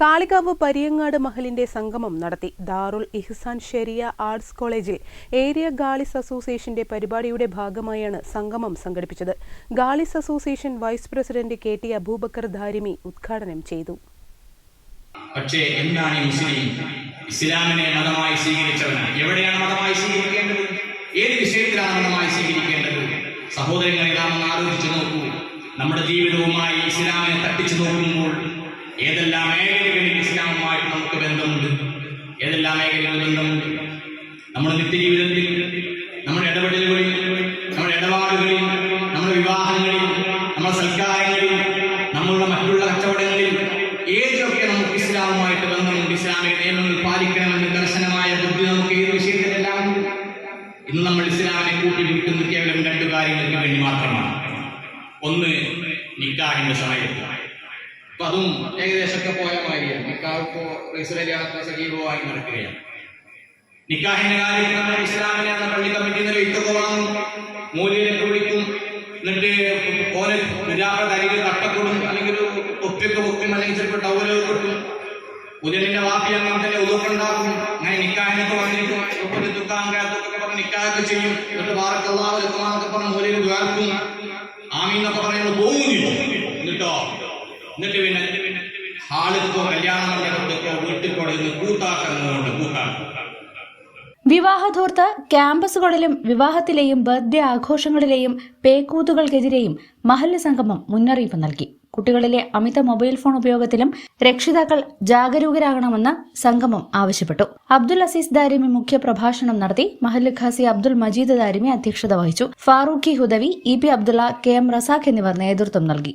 കാളികാവ് പരിയങ്ങാട് മഹലിന്റെ സംഗമം നടത്തി. ദാറുൽ ഇഹ്സാൻ ഷെരിയ ആർട്സ് കോളേജിൽ ഏരിയ ഗാളിസ് അസോസിയേഷന്റെ പരിപാടിയുടെ ഭാഗമായാണ് സംഗമം സംഘടിപ്പിച്ചത്. ഗാളിസ് association vice president K T Abubakar Darimi ഉദ്ഘാടനം ചെയ്തു. പക്ഷേ എന്താണ് മുസ്ലിം? ഇസ്ലാമിനെ മതമായി സ്വീകരിച്ചവന് എവിടെയാണ് മതമായി സ്വീകരിക്കേണ്ടത്? ഏത് വിഷയത്തിലാണ് മതമായി സ്വീകരിക്കേണ്ടത്? സഹോദരങ്ങളെ ആലോചിച്ചു നോക്കൂ. നമ്മുടെ ജീവിതവുമായി ഇസ്ലാമിനെ തട്ടിച്ചു നോക്കുമ്പോൾ ഏതെല്ലാം മേഖലകളിൽ ഇസ്ലാമുമായിട്ട് നമുക്ക് ബന്ധമുണ്ട്? ഏതെല്ലാം മേഖലകളിൽ ബന്ധമുണ്ട്? നമ്മുടെ നിത്യജീവിതത്തിൽ നമ്മുടെ ഇടപെടലുകളിൽ നമ്മുടെ ഇടപാടുകളിൽ നമ്മുടെ വിവാഹങ്ങളിൽ നമ്മുടെ സൽക്കാരങ്ങളിൽ നമ്മളുടെ മറ്റുള്ള കച്ചവടങ്ങളിൽ ഏതൊക്കെ നമുക്ക് ഇസ്ലാമുമായിട്ട് ബന്ധമുണ്ട്? ഇസ്ലാമിക നിയമങ്ങൾ പാലിക്കണമെന്ന് കർശനമായ ബുദ്ധി നമുക്ക് ഏത് വിഷയത്തിലെല്ലാം ഇന്ന് നമ്മൾ ഇസ്ലാമിനെ കൂട്ടിപ്പിടിക്കുന്നത് കേവലം രണ്ട് കാര്യങ്ങൾക്ക് വേണ്ടി മാത്രമാണ്. ഒന്ന് നിക്കാഹിന്റെ സമയത്ത്. അപ്പൊ അതും ഏകദേശമൊക്കെ പോയ മാതിരിയാണ്. നിക്കാഹ് ഇപ്പോ റൈസുലരിയാണൊക്കെ സജീവമായി നടക്കുകയാണ്. നിക്കാഹിന്റെ കാര്യത്തിലാണ് ഇസ്ലാമിനെ എന്ന പള്ളി കമ്മിറ്റിന്ന് നിന്ന് ഇട്ടുപോകണം മൂല്യനൊക്കെ വിളിക്കും. എന്നിട്ട് ഓരോ വിരാപ അരികിൽ തട്ടക്കൊടും. അല്ലെങ്കിൽ ഒരു തൊപ്പിയൊക്കെ അല്ലെങ്കിൽ ചിലപ്പോൾ ടവലൊക്കെ കിട്ടും ഉദയനിന്റെ വാപ്പി അങ്ങനെ തന്നെ ഉദൊക്കെ ഉണ്ടാക്കും. അങ്ങനെ നിക്കാഹിനൊക്കെ വന്നിരിക്കും ഒപ്പം ദുഃഖാങ്കാത്തൊക്കെ പറഞ്ഞ് നിക്കാഹൊക്കെ ചെയ്യും. എന്നിട്ട് വാറക്കല്ലാവലൊക്കെ പറഞ്ഞ് മൂലയിൽ ദ്വാർക്കും ആമീന്നൊക്കെ പറയുന്നത് പോകും എന്നിട്ട് പിന്നെ ഹാളിക്കോ കല്യാണ മണ്ഡലത്തിലേക്കോ വീട്ടിൽ കൊടുക്കുന്ന കൂട്ടാക്കുന്നുണ്ട് കൂട്ടാക്ക വിവാഹധൂർത്ത് ക്യാമ്പസുകളിലും വിവാഹത്തിലെയും ബർത്ത്ഡേ ആഘോഷങ്ങളിലെയും പേക്കൂത്തുകൾക്കെതിരെയും മഹല്ല് സംഗമം മുന്നറിയിപ്പ് നൽകി. കുട്ടികളിലെ അമിത മൊബൈൽ ഫോൺ ഉപയോഗത്തിലും രക്ഷിതാക്കൾ ജാഗരൂകരാകണമെന്ന് സംഗമം ആവശ്യപ്പെട്ടു. അബ്ദുൽ അസീസ് ദാരിമി മുഖ്യ പ്രഭാഷണം നടത്തി മഹല്ല് ഖാസി അബ്ദുൽ മജീദ് ദാരിമി അധ്യക്ഷത വഹിച്ചു. Farooqi Hudawi E P Abdulla K M Razak എന്നിവർ നേതൃത്വം നൽകി.